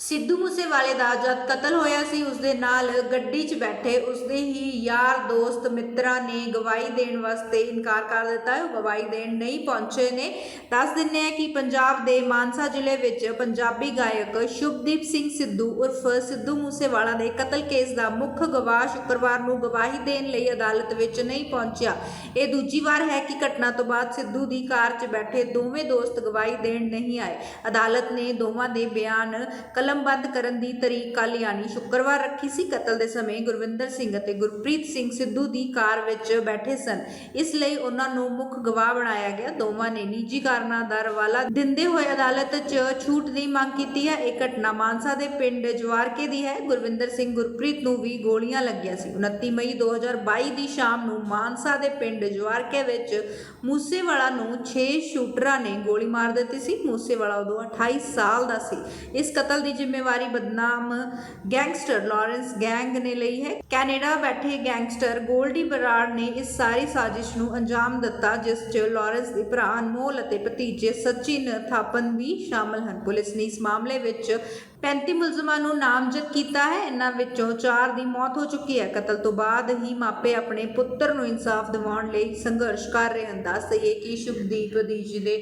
ਸਿੱਧੂ ਮੂਸੇਵਾਲੇ ਦਾ ਜਦ ਕਤਲ ਹੋਇਆ ਸੀ ਉਸ ਦੇ ਨਾਲ ਗੱਡੀ 'ਚ ਬੈਠੇ ਉਸਦੇ ਹੀ ਯਾਰ ਦੋਸਤ ਮਿੱਤਰਾਂ ਨੇ ਗਵਾਹੀ ਦੇਣ ਵਾਸਤੇ ਇਨਕਾਰ ਕਰ ਦਿੱਤਾ। ਹੈ ਉਹ ਗਵਾਹੀ ਦੇਣ ਨਹੀਂ ਪਹੁੰਚੇ ਨੇ। ਦੱਸ ਦਿੰਨੇ ਆ ਕਿ ਪੰਜਾਬ ਦੇ ਮਾਨਸਾ ਜ਼ਿਲ੍ਹੇ ਵਿੱਚ ਪੰਜਾਬੀ ਗਾਇਕ ਸ਼ੁਭਦੀਪ ਸਿੰਘ ਸਿੱਧੂ ਉਰਫ ਸਿੱਧੂ ਮੂਸੇਵਾਲਾ ਦੇ ਕਤਲ ਕੇਸ ਦਾ ਮੁੱਖ ਗਵਾਹ ਸ਼ੁੱਕਰਵਾਰ ਨੂੰ ਗਵਾਹੀ ਦੇਣ ਲਈ ਅਦਾਲਤ ਵਿੱਚ ਨਹੀਂ ਪਹੁੰਚਿਆ। ਇਹ ਦੂਜੀ ਵਾਰ ਹੈ ਕਿ ਘਟਨਾ ਤੋਂ ਬਾਅਦ ਸਿੱਧੂ ਦੀ ਕਾਰ 'ਚ ਬੈਠੇ ਦੋਵੇਂ ਦੋਸਤ ਗਵਾਹੀ ਦੇਣ ਨਹੀਂ ਆਏ। ਅਦਾਲਤ ਨੇ ਦੋਵਾਂ ਦੇ ਬਿਆਨ ਕਲ ਕਲਮਬੰਦ ਕਰਨ ਦੀ ਤਰੀਕ ਕੱਲ੍ਹ ਯਾਨੀ ਸ਼ੁੱਕਰਵਾਰ ਰੱਖੀ ਸੀ। ਕਤਲ ਦੇ ਸਮੇਂ ਗੁਰਵਿੰਦਰ ਸਿੰਘ ਅਤੇ ਗੁਰਪ੍ਰੀਤ ਸਿੰਘ ਸਿੱਧੂ ਦੀ ਕਾਰ ਵਿੱਚ ਬੈਠੇ ਸਨ। ਇਸ ਲਈ ਉਹਨਾਂ ਨੂੰ ਮੁੱਖ ਗਵਾਹ ਬਣਾਇਆ ਗਿਆ। ਦੋਵਾਂ ਨੇ ਨਿੱਜੀ ਕਾਰਨਾਂ ਦਾ ਰਵਾਲਾ ਦਿੰਦੇ ਹੋਏ ਅਦਾਲਤ 'ਚ ਛੂਟ ਦੀ ਮੰਗ ਕੀਤੀ ਹੈ। ਇਹ ਘਟਨਾ ਮਾਨਸਾ ਦੇ ਪਿੰਡ ਜਵਾਰਕੇ ਦੀ ਹੈ। ਗੁਰਵਿੰਦਰ ਸਿੰਘ ਗੁਰਪ੍ਰੀਤ ਨੂੰ ਵੀ ਗੋਲੀਆਂ ਲੱਗੀਆਂ ਸੀ। 29 ਮਈ 2022 ਦੀ ਸ਼ਾਮ ਨੂੰ ਮਾਨਸਾ ਦੇ ਪਿੰਡ ਜਵਾਰਕੇ ਵਿੱਚ ਮੂਸੇਵਾਲਾ ਨੂੰ 6 ਸ਼ੂਟਰਾਂ ਨੇ ਗੋਲੀ ਮਾਰ ਦਿੱਤੀ ਸੀ। ਮੂਸੇਵਾਲਾ ਉਦੋਂ 28 ਸਾਲ ਦਾ ਸੀ। ਇਸ ਕਤਲ ਦੀ ਜ਼ਿੰਮੇਵਾਰੀ ਬਦਨਾਮ ਗੈਂਗਸਟਰ ਲਾਰੈਂਸ ਗੈਂਗ ਨੇ ਲਈ ਹੈ। ਕੈਨੇਡਾ ਬੈਠੇ ਗੈਂਗਸਟਰ ਗੋਲਡੀ ਬਰਾੜ ਨੇ ਇਸ ਸਾਰੀ ਸਾਜ਼ਿਸ਼ ਨੂੰ ਅੰਜਾਮ ਦਿੱਤਾ, ਜਿਸ 'ਚ ਲਾਰੈਂਸ ਦੇ ਭਰਾ ਅਨਮੋਲ ਅਤੇ ਭਤੀਜੇ ਸਚਿਨ ਥਾਪਨ ਵੀ ਸ਼ਾਮਲ ਹਨ। ਪੁਲਿਸ ਨੇ ਇਸ ਮਾਮਲੇ ਵਿੱਚ 35 ਮੁਲਜ਼ਮਾਂ ਨੂੰ ਨਾਮਜ਼ਦ ਕੀਤਾ ਹੈ। ਇਹਨਾਂ ਵਿੱਚੋਂ 4 ਦੀ ਮੌਤ ਹੋ ਚੁੱਕੀ ਹੈ। ਕਤਲ ਤੋਂ ਬਾਅਦ ਹੀ ਮਾਪੇ ਆਪਣੇ ਪੁੱਤਰ ਨੂੰ ਇਨਸਾਫ ਦਿਵਾਉਣ ਲਈ ਸੰਘਰਸ਼ ਕਰ ਰਹੇ ਹਨ। ਦੱਸ ਦਈਏ ਕਿ ਸ਼ੁਭਦੀਪ ਦੀ ਜੀ ਦੇ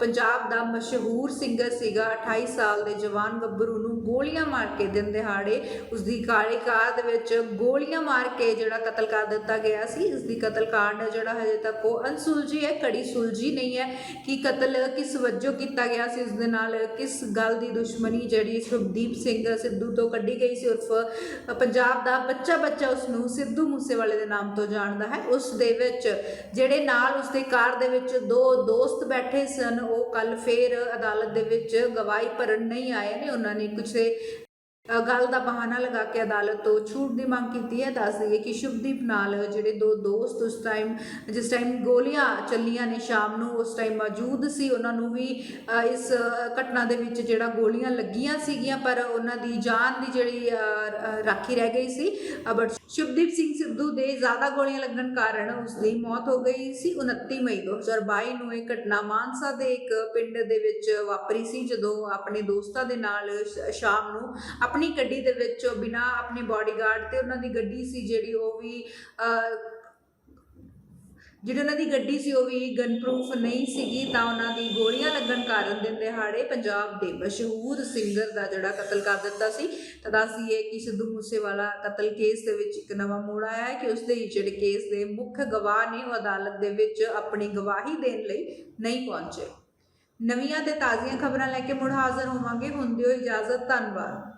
ਪੰਜਾਬ ਦਾ ਮਸ਼ਹੂਰ ਸਿੰਗਰ ਸੀਗਾ। 28 ਸਾਲ ਦੇ ਜਵਾਨ ਗੱਭਰੂ ਨੂੰ ਗੋਲੀਆਂ ਮਾਰ ਕੇ ਦਿਨ ਦਿਹਾੜੇ ਉਸ ਦੀ ਕਾਲੀ ਕਾਰ ਦੇ ਵਿੱਚ ਗੋਲੀਆਂ ਮਾਰ ਕੇ ਜਿਹੜਾ ਕਤਲ ਕਰ ਦਿੱਤਾ ਗਿਆ ਸੀ। ਇਸ ਦੀ ਕਤਲ ਕਾਂਡ ਜਿਹੜਾ ਹਜੇ ਤੱਕ ਉਹ ਅਨਸੁਲਝੀ ਹੈ ਕੜੀ ਸੁਲਝੀ ਨਹੀਂ ਹੈ ਕਿ ਕਤਲ ਕਿਸ ਵਜੋਂ ਕੀਤਾ ਗਿਆ ਸੀ ਉਸ ਦੇ ਨਾਲ ਕਿਸ ਗੱਲ ਦੀ ਦੁਸ਼ਮਣੀ ਜਿਹੜੀ ਸੁਖਦੀਪ ਸਿੰਘ ਸਿੱਧੂ ਤੋਂ ਕੱਢੀ ਗਈ ਸੀ ਉਰਫ ਪੰਜਾਬ ਦਾ ਬੱਚਾ ਬੱਚਾ ਉਸ ਨੂੰ ਸਿੱਧੂ ਮੂਸੇਵਾਲੇ ਦੇ ਨਾਮ ਤੋਂ ਜਾਣਦਾ ਹੈ। ਉਸ ਦੇ ਵਿੱਚ ਜਿਹੜੇ ਨਾਲ ਉਸ ਦੇ ਕਾਰ ਦੇ ਵਿੱਚ ਦੋ ਦੋਸਤ ਬੈਠੇ ਸਨ, ਉਹ ਕੱਲ ਫੇਰ ਅਦਾਲਤ ਦੇ ਵਿੱਚ ਗਵਾਹੀ ਭਰਨ ਨਹੀਂ ਆਏ ਨੇ। ਉਹਨਾਂ ਨੇ ਕਿਸੇ ਅ, ਗੱਲ ਦਾ ਬਹਾਨਾ ਲਗਾ ਕੇ ਅਦਾਲਤ ਤੋਂ ਛੂਟ ਦੀ ਮੰਗ ਕੀਤੀ ਹੈ। ਦੱਸ ਦਈਏ ਕਿ ਸ਼ੁਭਦੀਪ ਨਾਲ ਜਿਹੜੇ ਦੋ ਦੋਸਤ ਉਸ ਟਾਈਮ ਜਿਸ ਟਾਈਮ ਗੋਲੀਆਂ ਚੱਲੀਆਂ ਨੇ ਸ਼ਾਮ ਨੂੰ, ਉਸ ਟਾਈਮ ਮੌਜੂਦ ਸੀ। ਉਹਨਾਂ ਨੂੰ ਵੀ ਇਸ ਘਟਨਾ ਦੇ ਵਿੱਚ ਜਿਹੜਾ ਗੋਲੀਆਂ ਲੱਗੀਆਂ ਸੀਗੀਆਂ, ਪਰ ਉਹਨਾਂ ਦੀ ਜਾਨ ਦੀ ਜਿਹੜੀ ਰਾਖੀ ਰਹਿ ਗਈ ਸੀ। ਬਟ ਸ਼ੁਭਦੀਪ ਸਿੰਘ ਸਿੱਧੂ ਦੇ ਜ਼ਿਆਦਾ ਗੋਲੀਆਂ ਲੱਗਣ ਕਾਰਨ ਉਸ ਦੀ ਮੌਤ ਹੋ ਗਈ ਸੀ 29 ਮਈ 2022 ਨੂੰ। ਇਹ ਘਟਨਾ ਮਾਨਸਾ ਦੇ ਇੱਕ ਪਿੰਡ ਦੇ ਵਿੱਚ ਵਾਪਰੀ ਸੀ, ਜਦੋਂ ਆਪਣੇ ਦੋਸਤਾਂ ਦੇ ਨਾਲ ਸ਼ਾਮ ਨੂੰ ਆਪਣੀ ਗੱਡੀ ਦੇ ਵਿੱਚ ਬਿਨਾ ਆਪਣੇ ਬਾਡੀਗਾਰਡ ਤੇ ਉਹਨਾਂ ਦੀ ਗੱਡੀ ਸੀ ਜਿਹੜੀ ਉਹ ਵੀ ਜਿਹੜੀ ਉਹਨਾਂ ਦੀ ਗੱਡੀ ਸੀ ਉਹ ਵੀ ਗਨ ਪ੍ਰੂਫ ਨਹੀਂ ਸੀਗੀ, ਤਾਂ ਉਹਨਾਂ ਦੀ ਗੋਲੀਆਂ ਲੱਗਣ ਕਾਰਨ ਦਿਨ ਦਿਹਾੜੇ ਪੰਜਾਬ ਦੇ ਮਸ਼ਹੂਰ ਸਿੰਗਰ ਦਾ ਜਿਹੜਾ ਕਤਲ ਕਰ ਦਿੱਤਾ ਸੀ। ਤਾਂ ਦੱਸ ਦਈਏ ਕਿ ਸਿੱਧੂ ਮੂਸੇਵਾਲਾ ਕਤਲ ਕੇਸ ਦੇ ਵਿੱਚ ਇੱਕ ਨਵਾਂ ਮੋੜ ਆਇਆ ਹੈ ਕਿ ਉਸ ਦੇ ਜਿਹੜੇ ਕੇਸ ਦੇ ਮੁੱਖ ਗਵਾਹ ਨੇ, ਉਹ ਅਦਾਲਤ ਦੇ ਵਿੱਚ ਆਪਣੀ ਗਵਾਹੀ ਦੇਣ ਲਈ ਨਹੀਂ ਪਹੁੰਚੇ। ਨਵੀਆਂ ਤੇ ਤਾਜ਼ੀਆਂ ਖਬਰਾਂ ਲੈ ਕੇ ਮੁੜ ਹਾਜ਼ਰ ਹੋਵਾਂਗੇ। ਹੁਣ ਦਿਓ ਇਜਾਜ਼ਤ, ਧੰਨਵਾਦ।